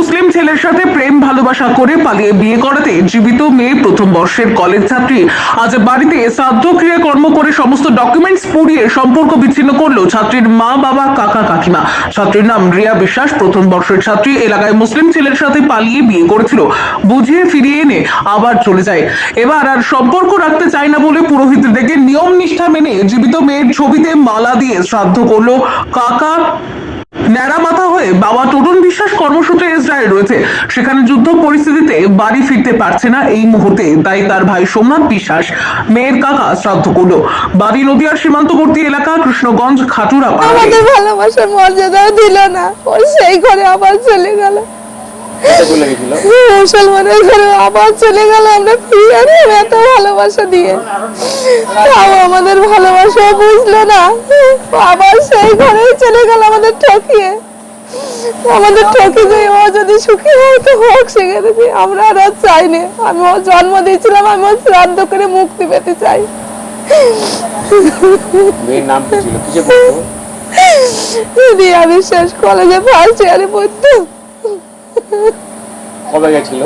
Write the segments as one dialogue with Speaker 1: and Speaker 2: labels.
Speaker 1: মুসলিম ছেলের সাথে প্রেম, ভালোবাসা করে পালিয়ে বিয়ে করাতে জীবিত মেয়ে প্রথম বর্ষের কলেজ ছাত্রী। আজ বাড়িতে শ্রাদ্ধ ক্রিয়া কর্ম করে সমস্ত ডকুমেন্টস পুড়িয়ে সম্পর্ক বিচ্ছিন্ন করল ছাত্রীর মা, বাবা, কাকা, কাকিমা। ছাত্রীর নাম রিয়া বিশ্বাস, প্রথম বর্ষের ছাত্রী। এলাকায় মুসলিম ছেলের সাথে পালিয়ে বিয়ে করেছিল। বুঝিয়ে ফিরিয়ে এনে আবার চলে যায়। এবার আর সম্পর্ক রাখতে চায় না বলে পুরোহিত ডেকে নিয়ম নিষ্ঠা মেনে জীবিত মেয়ের ছবিতে মালা দিয়ে শ্রাদ্ধ করল কাকা ন্যাড়া মাথা হয়ে বাবা টোটন বিশ্বাস কর্মসূত্রে ইসরায়েল রয়েছে। সেখানে যুদ্ধ পরিস্থিতিতে বাড়ি ফিরতে পারছে না এই মুহূর্তে তাই তার ভাই সোমনাথ বিশ্বাস মেয়ের কাকা শ্রাদ্ধ করল। বাড়ি নদিয়ার সীমান্তবর্তী এলাকা কৃষ্ণগঞ্জ খাটুরা
Speaker 2: আমাদের ভালোবাসার মর্যাদাও দিল না। ও সেই ঘরে আবার চলে গেল। মুসলমানের ঘরে আবার চলে গেল। আমরা ফিরে এত ভালোবাসা দিয়ে। তাও আমাদের ভালোবাসা বুঝলো না। আবার সেই ঘরেই চলে গেল আমাদের ঠকিয়ে। আমাদের ঠকে যে ও যদি সুখী হয় তো হোক সেখানে আমরা আর আর চাই না। আমি ওর জন্ম দিয়েছিলাম আমি ওর শ্রাদ্ধ করে মুক্তি পেতে চাই।
Speaker 3: মেয়ের নাম কি ছিল? কিসে পড়তো
Speaker 2: রিয়া বিশ্বাস কলেজে ফার্স্ট ইয়ারে পড়তো
Speaker 3: কবে গেছিল?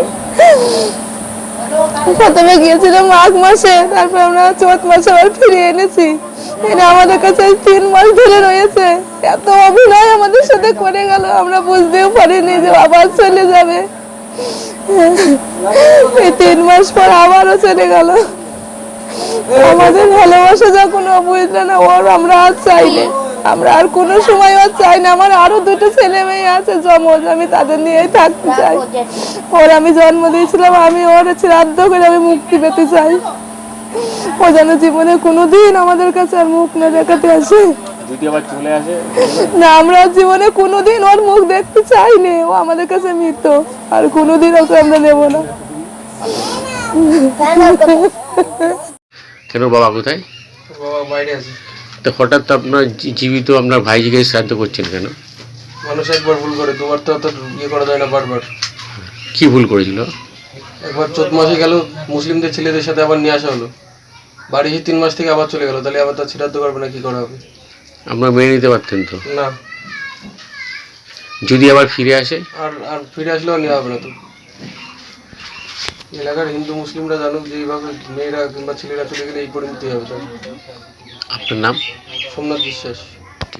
Speaker 2: প্রথমে গিয়েছিল মাঘ মাসে, তারপর আমরা চৈত মাসে আবার ফিরিয়ে এনেছি। এনে আমাদের কাছে তিন মাস ধরে রয়েছে। এত অভিনয় আমাদের সাথে করে গেল, আমরা বুঝতেও পারিনি যে আবার চলে যাবে। এই তিন মাস পর আবারও চলে গেল। আমাদের ভালোবাসা যখন বুঝলো না, ওর আমরা আর চাই না। আমরা আর কোনো সময় আর চাই না। আমার আরও দুটো ছেলে মেয়ে আছে জমজ আমি তাদের নিয়েই থাকতে চাই। ওর আমি জন্ম দিয়েছিলাম আমি ওর শ্রাদ্ধ করে আমি মুক্তি পেতে চাই। ও যেন জীবনে কোনোদিন আমাদের কাছে আর মুখ না দেখাতে আসে।
Speaker 3: যদি আবার চলে আসে
Speaker 2: না আমরা জীবনে কোনোদিন ওর মুখ দেখতে চাই না ও আমাদের কাছে মৃত আর কোনোদিন ওকে আমরা নেব না।
Speaker 4: কেন বাবা কোথায়?
Speaker 5: বাবা বাইরে আছে।
Speaker 4: তো হঠাৎ আপনার জীবিত আপনার ভাইজিকে শ্রাদ্ধ করছেন কেন?
Speaker 5: মানুষ একবার ভুল করে দুবার তো অত ইয়ে করা যায় না বারবার।
Speaker 4: কি ভুল করেছিল?
Speaker 5: একবার চোদ্দ মাসে গেল মুসলিমদের ছেলেদের সাথে আবার নিয়ে আসা হলো। বাড়ি এসে তিন মাস থেকে আবার চলে গেল তাহলে আবার তার ছিটাতে পারবে না কি করা হবে?
Speaker 4: আপনার মেনে নিতে পারতেন তো?
Speaker 5: না।
Speaker 4: যদি আবার ফিরে আসে?
Speaker 5: আর আর ফিরে আসলেও নেওয়া হবে না তো। এলাকার হিন্দু মুসলিমরা জানুক যে এইভাবে মেয়েরা কিংবা ছেলেরা চলে গেলে এই পরিণতি হবে তার
Speaker 4: আপনার নাম?
Speaker 5: সোমনাথ বিশ্বাস।